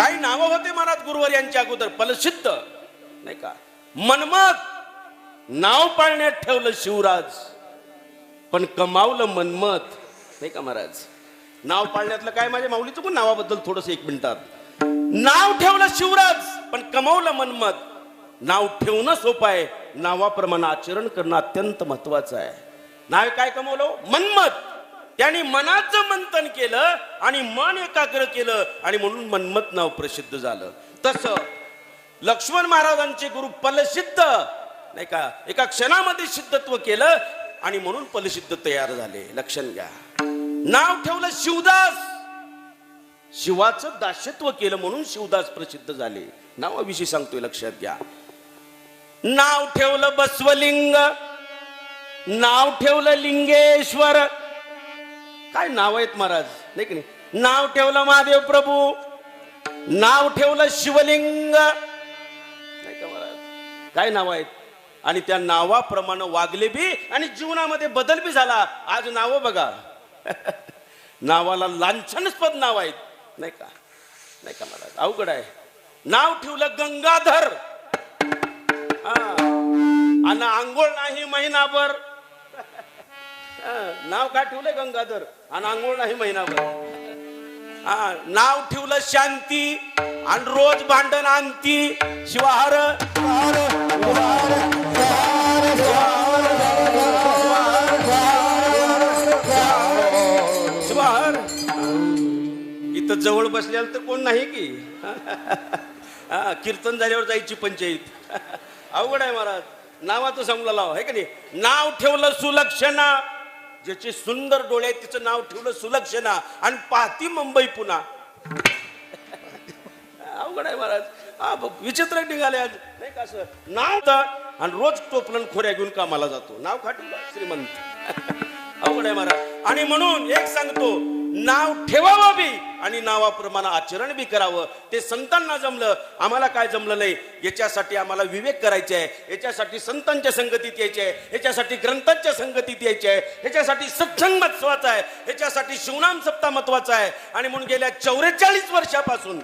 काही नावं होते महाराज गुरुवर यांच्या अगोदर फलसिद्ध नाही का? मनमत नाव पाळण्यात ठेवलं शिवराज पण कमावलं मनमत नाही का महाराज? नाव पाळण्यातलं काय माझ्या माऊलीचं पण नावाबद्दल थोडस एक मिनिटात. नाव ठेवलं शिवराज पण कमावलं मनमत. नाव ठेवणं सोपं आहे नावाप्रमाणे आचरण करणं अत्यंत महत्वाचं आहे. नाव काय कमवलं? मनमत. त्यांनी मनाचं मंथन केलं आणि मन एकाग्र केलं आणि म्हणून मनमत नाव प्रसिद्ध झालं. तसं लक्ष्मण महाराजांचे गुरु फलसिद्ध नाही का एका क्षणामध्ये सिद्धत्व केलं आणि म्हणून फलसिद्ध तयार झाले. लक्षण घ्या. नाव ठेवलं शिवदास. शिवाचं दासत्व केलं म्हणून शिवदास प्रसिद्ध झाले. नावाविषयी सांगतोय लक्षात घ्या. नाव ठेवलं बसवलिंग. नाव ठेवलं लिंगेश्वर. काय नाव आहेत महाराज? नाही की नाही? नाव ठेवलं महादेव प्रभू. नाव ठेवलं शिवलिंग. नाही का महाराज? काय नाव आहेत? आणि त्या नावाप्रमाणे वागले बी आणि जीवनामध्ये बदल बी झाला. आज नाव बघा. नावाला लांछनस्पद नाव आहेत. नाही का? नाही का महाराज? अवघड आहे. नाव ठेवलं गंगाधर. हा. आणि आंघोळ नाही महिनाभर. नाव काय ठेवलंय गंगाधर? आणि आंघोळ नाही महिनाभर. हा नाव ठेवलं शांती आणि रोज भांडण आणती. शिवाहार. शिवाहार इथं जवळ बसल्याला तर कोण नाही की? हा कीर्तन झाल्यावर जायची पंचायत. अवघड आहे महाराज. नावाचं समजा लाव आहे का नाही? नाव ठेवलं सुलक्षणा. ज्याचे सुंदर डोळे तिचं नाव ठेवलं सुलक्षणा. आणि पाहती मुंबई पुन्हा अवघड आहे महाराज. हा विचित्र निघाले आज. नाही का असं? नाव तर आणि रोज टोपलन खोऱ्या घेऊन कामाला जातो. नाव खाटून श्रीमंत. अवघड आहे महाराज. आणि म्हणून एक सांगतो नाव ठेवावं बी आणि नावाप्रमाणे आचरण बी करावं. ते संतांना जमलं आम्हाला काय जमलं नाही? याच्यासाठी आम्हाला विवेक करायचे आहे. याच्यासाठी संतांच्या संगतीत यायचे आहे. याच्यासाठी ग्रंथांच्या संगतीत यायचे आहे. याच्यासाठी सत्संग महत्त्वाचा आहे. याच्यासाठी शिवनाम सप्ताह महत्त्वाचा आहे. आणि म्हणून गेल्या चौवेचाळीस वर्षापासून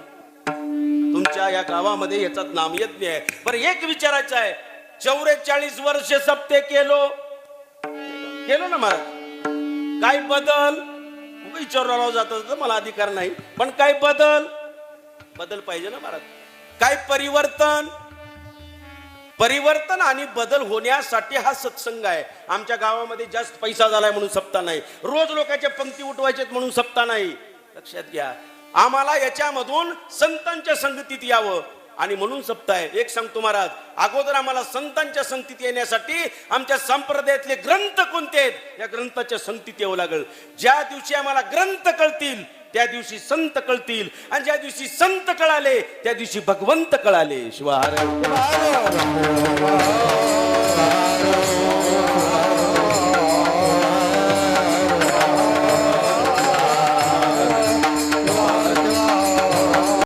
तुमच्या या गावामध्ये याचा नामयज्ञ आहे. बरं एक विचारायचं आहे. चौवेचाळीस वर्ष सप्ते केलो. केलो ना महाराज? काय बदल? विचारला जात तर मला अधिकार नाही. पण काय बदल? बदल पाहिजे ना महाराज काय परिवर्तन? परिवर्तन आणि बदल होण्यासाठी हा सत्संग आहे. आमच्या गावामध्ये जास्त पैसा झालाय म्हणून सप्ताह नाही. रोज लोकांच्या पंक्ती उठवायचे म्हणून सप्ताह नाही. लक्षात घ्या. आम्हाला याच्यामधून संतांच्या संगतीत यावं. आणि म्हणून सप्त आहे. एक सांगतो महाराज अगोदर आम्हाला संतांच्या संगतीत येण्यासाठी आमच्या संप्रदायातले ग्रंथ कोणते आहेत? या ग्रंथाच्या संगतीत यावं लागेल. ज्या दिवशी आम्हाला ग्रंथ कळतील त्या दिवशी संत कळतील. आणि ज्या दिवशी संत कळाले त्या दिवशी भगवंत कळाले. शिवार